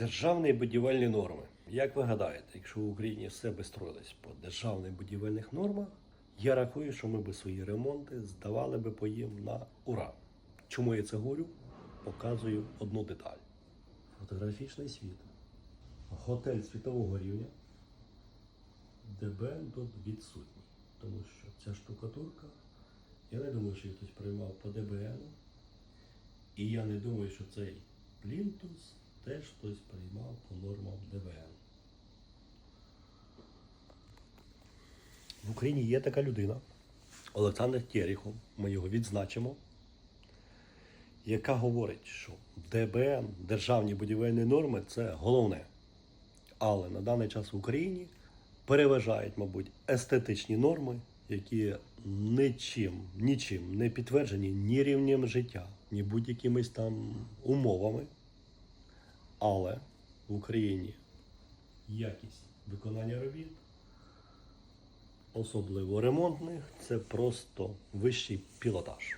Державні будівельні норми. Як ви гадаєте, якщо в Україні все би строїлось по державних будівельних нормах, я рахую, що ми би свої ремонти здавали би по їм на ура. Чому я це говорю? Показую одну деталь. Фотографічний світ. Готель світового рівня. ДБН тут відсутній. Тому що ця штукатурка, я не думаю, що її хтось приймав по ДБН. І я не думаю, що цей плінтус теж хтось приймав по нормам ДБН. В Україні є така людина, Олександр Терехов, ми його відзначимо, яка говорить, що ДБН, державні будівельні норми це головне. Але на даний час в Україні переважають, мабуть, естетичні норми, які нічим, нічим не підтверджені ні рівнем життя, ні будь-якимись там умовами. Але в Україні якість виконання робіт, особливо ремонтних, це просто вищий пілотаж.